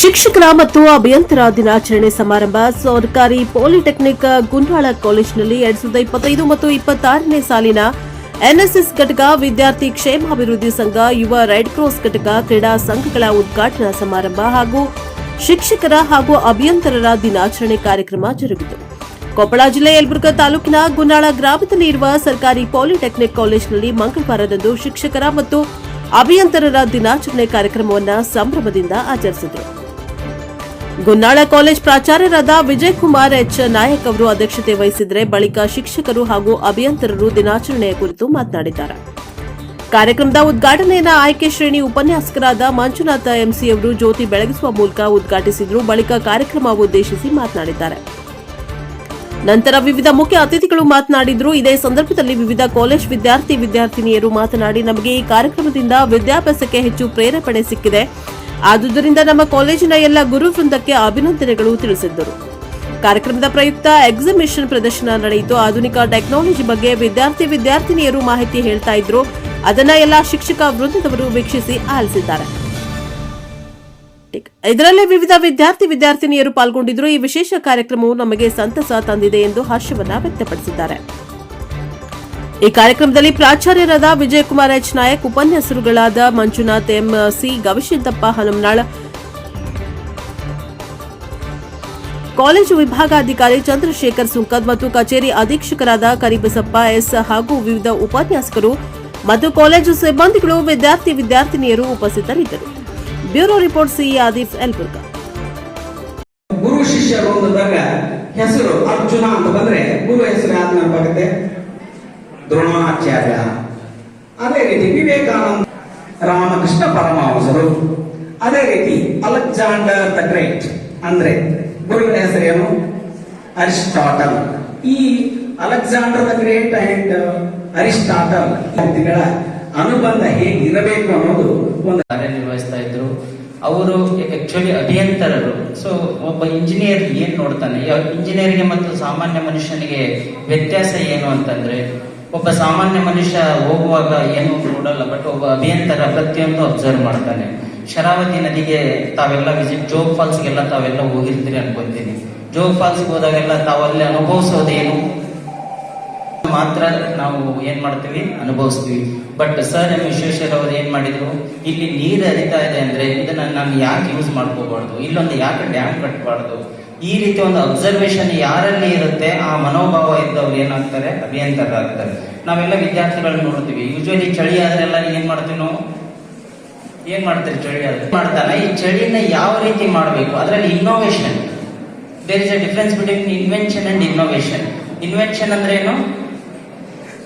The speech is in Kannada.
ಶಿಕ್ಷಕರ ಮತ್ತು ಅಭಿಯಂತರ ದಿನಾಚರಣೆ ಸಮಾರಂಭ ಸರ್ಕಾರಿ ಪಾಲಿಟೆಕ್ನಿಕ್ ಗುಂಡಾಳ ಕಾಲೇಜಿನಲ್ಲಿ ಎರಡ್ ಸಾವಿರದ ಇಪ್ಪತ್ತೈದು ಮತ್ತು ಇಪ್ಪತ್ತಾರನೇ ಸಾಲಿನ ಎನ್ಎಸ್ಎಸ್ ಘಟಕ ವಿದ್ಯಾರ್ಥಿ ಕ್ಷೇಮಾಭಿವೃದ್ಧಿ ಸಂಘ, ಯುವ ರೆಡ್ ಕ್ರಾಸ್ ಘಟಕ ಕ್ರೀಡಾ ಸಂಘಗಳ ಉದ್ಘಾಟನಾ ಸಮಾರಂಭ ಹಾಗೂ ಶಿಕ್ಷಕರ ಹಾಗೂ ಅಭಿಯಂತರರ ದಿನಾಚರಣೆ ಕಾರ್ಯಕ್ರಮ ಜರುಗಿತು. ಕೊಪ್ಪಳ ಜಿಲ್ಲೆ ಯಲಬುರ್ಗಾ ತಾಲೂಕಿನ ಗುನ್ನಾಳ ಗ್ರಾಮದಲ್ಲಿ ಇರುವ ಸರ್ಕಾರಿ ಪಾಲಿಟೆಕ್ನಿಕ್ ಕಾಲೇಜಿನಲ್ಲಿ ಮಂಗಳವಾರದಂದು ಶಿಕ್ಷಕರ ಮತ್ತು ಅಭಿಯಂತರರ ದಿನಾಚರಣೆ ಕಾರ್ಯಕ್ರಮವನ್ನು ಸಂಭ್ರಮದಿಂದ ಆಚರಿಸಿದರು ಗುನ್ನಾಳ ಕಾಲೇಜ್ ಪ್ರಾಚಾರ್ಯರಾದ ವಿಜಯ್ ಕುಮಾರ್ ಎಚ್. ನಾಯಕ್ ಅವರು ಅಧ್ಯಕ್ಷತೆ ವಹಿಸಿದರೆ ಬಳಿಕ ಶಿಕ್ಷಕರು ಹಾಗೂ ಅಭಿಯಂತರರು ದಿನಾಚರಣೆಯ ಕುರಿತು ಮಾತನಾಡಿದ್ದಾರೆ. ಕಾರ್ಯಕ್ರಮದ ಉದ್ಘಾಟನೆಯನ್ನ ಆಯ್ಕೆ ಶ್ರೇಣಿ ಉಪನ್ಯಾಸಕರಾದ ಮಂಜುನಾಥ ಎಂಸಿ ಅವರು ಜ್ಯೋತಿ ಬೆಳಗಿಸುವ ಮೂಲಕ ಉದ್ಘಾಟಿಸಿದರು. ಬಳಿಕ ಕಾರ್ಯಕ್ರಮ ಉದ್ದೇಶಿಸಿ ಮಾತನಾಡಿದ್ದಾರೆ. ನಂತರ ವಿವಿಧ ಮುಖ್ಯ ಅತಿಥಿಗಳು ಮಾತನಾಡಿದ್ರು. ಇದೇ ಸಂದರ್ಭದಲ್ಲಿ ವಿವಿಧ ಕಾಲೇಜ್ ವಿದ್ಯಾರ್ಥಿ ವಿದ್ಯಾರ್ಥಿನಿಯರು ಮಾತನಾಡಿ, ನಮಗೆ ಈ ಕಾರ್ಯಕ್ರಮದಿಂದ ವಿದ್ಯಾಭ್ಯಾಸಕ್ಕೆ ಹೆಚ್ಚು ಪ್ರೇರೇಪಣೆ ಸಿಕ್ಕಿದೆ. ಆದುದರಿಂದ ನಮ್ಮ ಕಾಲೇಜಿನ ಎಲ್ಲ ಗುರು ವೃಂದಕ್ಕೆ ಅಭಿನಂದನೆಗಳು ತಿಳಿಸಿದ್ದರು. ಕಾರ್ಯಕ್ರಮದ ಪ್ರಯುಕ್ತ ಎಕ್ಸಿಬಿಷನ್ ಪ್ರದರ್ಶನ ನಡೆಯಿತು. ಆಧುನಿಕ ಟೆಕ್ನಾಲಜಿ ಬಗ್ಗೆ ವಿದ್ಯಾರ್ಥಿ ವಿದ್ಯಾರ್ಥಿನಿಯರು ಮಾಹಿತಿ ಹೇಳ್ತಾ ಇದ್ರು. ಅದನ್ನ ಎಲ್ಲ ಶಿಕ್ಷಕ ವೃಂದದವರು ವೀಕ್ಷಿಸಿ ಆಲಿಸಿದ್ದಾರೆ. ಇದರಲ್ಲಿ ವಿವಿಧ ವಿದ್ಯಾರ್ಥಿ ವಿದ್ಯಾರ್ಥಿನಿಯರು ಪಾಲ್ಗೊಂಡಿದ್ರು. ಈ ವಿಶೇಷ ಕಾರ್ಯಕ್ರಮವು ನಮಗೆ ಸಂತಸ ತಂದಿದೆ ಎಂದು ಹರ್ಷವನ್ನ ವ್ಯಕ್ತಪಡಿಸಿದ್ದಾರೆ. ಈ ಕಾರ್ಯಕ್ರಮದಲ್ಲಿ ಪ್ರಾಚಾರ್ಯರಾದ Vijayakumar H Nayak ಉಪನ್ಯಾಸರುಗಳಾದ Manjunath M C Gavisiddappa Hanumanal, college ವಿಭಾಗಾಧಿಕಾರಿ ಚಂದ್ರಶೇಖರ್ ಸುಂಕದ್ ಮತ್ತು ಕಚೇರಿ ಅಧೀಕ್ಷಕರಾದ ಕರಿಬಸಪ್ಪ ಎಸ್ ಹಾಗೂ ವಿವಿಧ ಉಪನ್ಯಾಸಕರು ಮತ್ತು ಕಾಲೇಜು ಸಿಬ್ಬಂದಿಗಳು, ವಿದ್ಯಾರ್ಥಿ ವಿದ್ಯಾರ್ಥಿನಿಯರು ಉಪಸ್ಥಿತರಿದ್ದರು. Bureau report C Adif Yelburga. ಗುರು ಶಿಷ್ಯರು ಹೆಸರು ಅರ್ಜುನ ಅಂತ ಬಂದ್ರೆ ಗುರು ಹೆಸರು ಯಾವ್ದು ನೆನಪಾಗುತ್ತೆ? ದ್ರೋಣಾಚಾರ್ಯ. ಅದೇ ರೀತಿ ವಿವೇಕಾನಂದ ರಾಮಕೃಷ್ಣ ಪರಮಹಂಸರು. ಅದೇ ರೀತಿ ಅಲೆಕ್ಸಾಂಡರ್ ದ ಗ್ರೇಟ್, ಅಂದ್ರೆ ಗುರುವಿನ ಹೆಸರೇನು ಅರಿಸ್ಟಾಟಲ್. ಈ Alexander the great and Aristotle ವ್ಯಕ್ತಿಗಳ ಅನುಬಂಧ ಹೇಗಿರಬೇಕು ಅನ್ನೋದು ಒಂದು ಕಾರ್ಯನಿರ್ವಹಿಸ್ತಾ ಇದ್ರು. ಅವರು ಆಕ್ಚುಲಿ ಅಭಿಯಂತರರು ಸೊ ಒಬ್ಬ ಇಂಜಿನಿಯರ್ ಏನ್ ನೋಡ್ತಾನೆ? ಇಂಜಿನಿಯರ್ಗೆ ಮತ್ತು ಸಾಮಾನ್ಯ ಮನುಷ್ಯನಿಗೆ ವ್ಯತ್ಯಾಸ ಏನು ಅಂತಂದ್ರೆ ಒಬ್ಬ ಸಾಮಾನ್ಯ ಮನುಷ್ಯ ಹೋಗುವಾಗ ಏನು ನೋಡಲ್ಲ ಬಟ್ ಒಬ್ಬ ಅಭಿಯಂತರ ಪ್ರತಿಯೊಂದು ಅಬ್ಸರ್ವ್ ಮಾಡ್ತಾನೆ. ಶರಾವತಿ ನದಿಗೆ ತಾವೆಲ್ಲ ವಿಸಿಟ್ ಜೋಗ್ ಫಾಲ್ಸ್ಗೆಲ್ಲ ತಾವೆಲ್ಲ ಹೋಗಿರ್ತೀರಿ ಅನ್ಕೊಂತೀನಿ. ಜೋಗ್ ಫಾಲ್ಸ್ಗೆ ಹೋದಾಗೆಲ್ಲ ತಾವಲ್ಲಿ ಅನುಭವಿಸೋದೇನು? ಮಾತ್ರ ನಾವು ಏನ್ ಮಾಡ್ತೀವಿ? ಅನುಭವಿಸ್ತೀವಿ. ಬಟ್ ಸರ್ ಎಂ ವಿಶ್ವೇಶ್ವರ ಅವರು ಏನ್ ಮಾಡಿದ್ರು? ಇಲ್ಲಿ ನೀರು ಹರಿತಾ ಇದೆ ಅಂದ್ರೆ ಇದನ್ನ ನಾನು ಯಾಕೆ ಯೂಸ್ ಮಾಡ್ಕೋಬಾರ್ದು? ಇಲ್ಲೊಂದು ಯಾಕೆ ಡ್ಯಾಮ್ ಕಟ್ಟಬಾರ್ದು ಈ ರೀತಿ ಒಂದು ಅಬ್ಸರ್ವೇಷನ್ ಯಾರಲ್ಲಿ ಇರುತ್ತೆ, ಆ ಮನೋಭಾವ ಇದ್ದವ್ರು ಏನಾಗ್ತಾರೆ? ಅಭಿಯಂತರಾಗ್ತಾರೆ. ನಾವೆಲ್ಲ ವಿದ್ಯಾರ್ಥಿಗಳನ್ನ ನೋಡ್ತೀವಿ. ಯೂಶ್ವಲಿ ಚಳಿ ಆದ್ರೆಲ್ಲ ಏನ್ ಮಾಡ್ತೀವಿ ನಾವು? ಏನ್ ಮಾಡ್ತಾರೆ ಚಳಿ ಆದ್ರೆ? ಮಾಡ್ತಾನೆ? ಈ ಚಳಿನ ಯಾವ ರೀತಿ ಮಾಡಬೇಕು? ಅದರಲ್ಲಿ innovation there is a difference between invention and innovation invention ಅಂದ್ರೆ ಏನು?